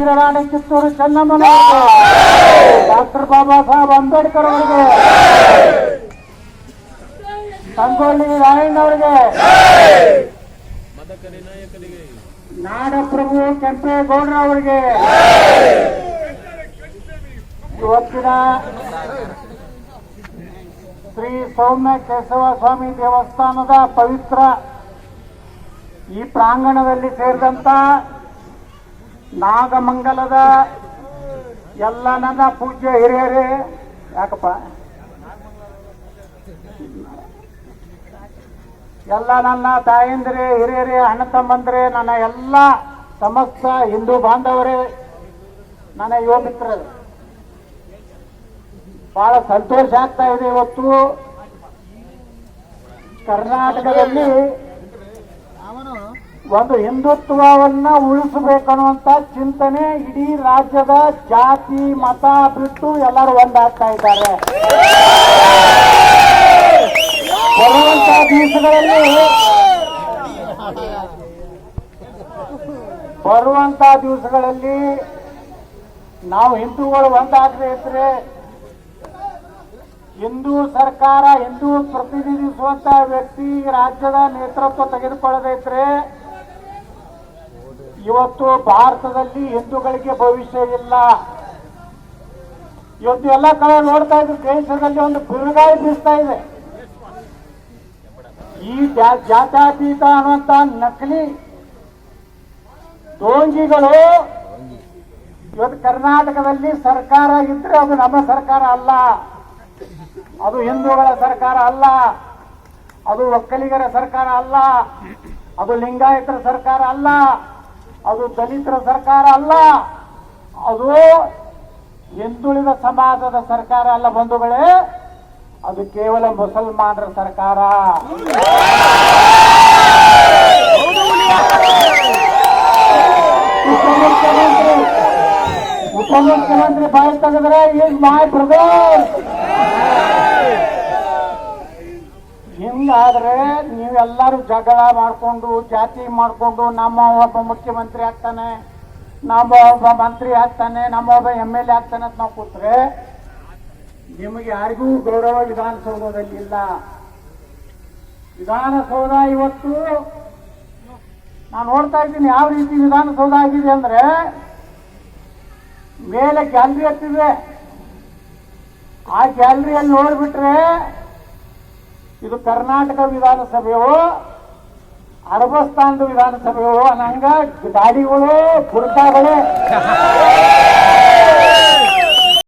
ವೀರರಾಣಿ ಕಿತ್ತೂರು ಚೆನ್ನಮ್ಮನ ಡಾಕ್ಟರ್ ಬಾಬಾ ಸಾಹೇಬ್ ಅಂಬೇಡ್ಕರ್ ಅವರಿಗೆ ಸಂಗೊಳ್ಳಿ ರಾಯಣ್ಣವರಿಗೆ ನಾಡಪ್ರಭು ಕೆಂಪೇಗೌಡರ ಅವರಿಗೆ ಇವತ್ತಿನ ಶ್ರೀ ಸೌಮ್ಯ ಕೇಶವ ಸ್ವಾಮಿ ದೇವಸ್ಥಾನದ ಪವಿತ್ರ ಈ ಪ್ರಾಂಗಣದಲ್ಲಿ ಸೇರಿದಂತ ನಾಗಮಂಗಲದ ಎಲ್ಲ ನನ್ನ ಪೂಜ್ಯ ಹಿರಿಯರೇ, ಯಾಕಪ್ಪ? ಎಲ್ಲ ನನ್ನ ತಾಯಂದ್ರೆ, ಹಿರಿಯರೇ, ಅಣ್ಣ ತಮ್ಮಂದ್ರೆ, ನನ್ನ ಎಲ್ಲ ಸಮಸ್ತ ಹಿಂದೂ ಬಾಂಧವರೇ, ನನ್ನ ಯುವ ಮಿತ್ರರು, ಬಹಳ ಸಂತೋಷ ಆಗ್ತಾ ಇದೆ ಇವತ್ತು. ಕರ್ನಾಟಕದಲ್ಲಿ ಒಂದು ಹಿಂದುತ್ವವನ್ನ ಉಳಿಸಬೇಕನ್ನುವಂತ ಚಿಂತನೆ ಇಡೀ ರಾಜ್ಯದ ಜಾತಿ, ಮತ ಬಿಟ್ಟು ಎಲ್ಲರೂ ಒಂದಾಗ್ತಾ ಇದ್ದಾರೆ. ಬರುವಂತ ದಿವಸಗಳಲ್ಲಿ ಬರುವಂತ ದಿವಸಗಳಲ್ಲಿ ನಾವು ಹಿಂದೂಗಳು ಒಂದಾಗದೆ ಇದ್ರೆ ಹಿಂದೂ ಸರ್ಕಾರ ಹಿಂದೂ ಪ್ರತಿನಿಧಿಸುವಂತ ವ್ಯಕ್ತಿ ರಾಜ್ಯದ ನೇತೃತ್ವ ತೆಗೆದುಕೊಳ್ಳದೇ ಇದ್ರೆ ಇವತ್ತು ಭಾರತದಲ್ಲಿ ಹಿಂದೂಗಳಿಗೆ ಭವಿಷ್ಯ ಇಲ್ಲ. ಇವತ್ತು ಎಲ್ಲ ಕಡೆ ನೋಡ್ತಾ ಇದ್ರು, ದೇಶದಲ್ಲಿ ಒಂದು ಬಿರುಗಾಳಿ ಬೀಸ್ತಾ ಇದೆ. ಈ ಜಾತ್ಯಾತೀತ ಅನ್ನುವಂತ ನಕಲಿ ಡೋಂಗಿಗಳು ಇವತ್ತು ಕರ್ನಾಟಕದಲ್ಲಿ ಸರ್ಕಾರ ಇದ್ರೆ ಅದು ನಮ್ಮ ಸರ್ಕಾರ ಅಲ್ಲ. ಅದು ಹಿಂದೂಗಳ ಸರ್ಕಾರ ಅಲ್ಲ. ಅದು ಒಕ್ಕಲಿಗರ ಸರ್ಕಾರ ಅಲ್ಲ. ಅದು ಲಿಂಗಾಯತರ ಸರ್ಕಾರ ಅಲ್ಲ. ಅದು ದಲಿತರ ಸರ್ಕಾರ ಅಲ್ಲ. ಅದು ಹಿಂದುಳಿದ ಸಮಾಜದ ಸರ್ಕಾರ ಅಲ್ಲ ಬಂಧುಗಳೇ. ಅದು ಕೇವಲ ಮುಸಲ್ಮಾನರ ಸರ್ಕಾರ. ಉಪಮುಖ್ಯಮಂತ್ರಿ ಉಪಮುಖ್ಯಮಂತ್ರಿ ಬಾಯಿ ತೆಗೆದ್ರೆ ಈಸ್ ಮೈ ಬ್ರದರ್ ಹಿಂಗಾದ್ರೆ ನೀವೆಲ್ಲರೂ ಜಗಳ ಮಾಡಿಕೊಂಡು, ಜಾತಿ ಮಾಡಿಕೊಂಡು, ನಮ್ಮ ಒಬ್ಬ ಮುಖ್ಯಮಂತ್ರಿ ಆಗ್ತಾನೆ, ನಮ್ಮ ಒಬ್ಬ ಮಂತ್ರಿ ಆಗ್ತಾನೆ, ನಮ್ಮ ಒಬ್ಬ ಎಂ ಎಲ್ ಎ ಆಗ್ತಾನೆ ಅಂತ ನಾವು ಕೂತ್ರೆ, ನಿಮಗೆ ಯಾರಿಗೂ ಗೌರವ ವಿಧಾನಸೌಧದಲ್ಲಿ ಇಲ್ಲ. ವಿಧಾನಸೌಧ ಇವತ್ತು ನಾನು ನೋಡ್ತಾ ಇದ್ದೀನಿ ಯಾವ ರೀತಿ ವಿಧಾನಸೌಧ ಆಗಿದೆ ಅಂದ್ರೆ ಮೇಲೆ ಗ್ಯಾಲರಿ ಹತ್ತಿದೆ. ಆ ಗ್ಯಾಲರಿಯಲ್ಲಿ ನೋಡ್ಬಿಟ್ರೆ ಇದು ಕರ್ನಾಟಕ ವಿಧಾನಸಭೆಯೋ ಅರಬಸ್ತಾನದ ವಿಧಾನಸಭೆಯೋ ಅನ್ನಂಗ ಗಾಡಿಗಳು ಬುರ್ಕಾಗಳು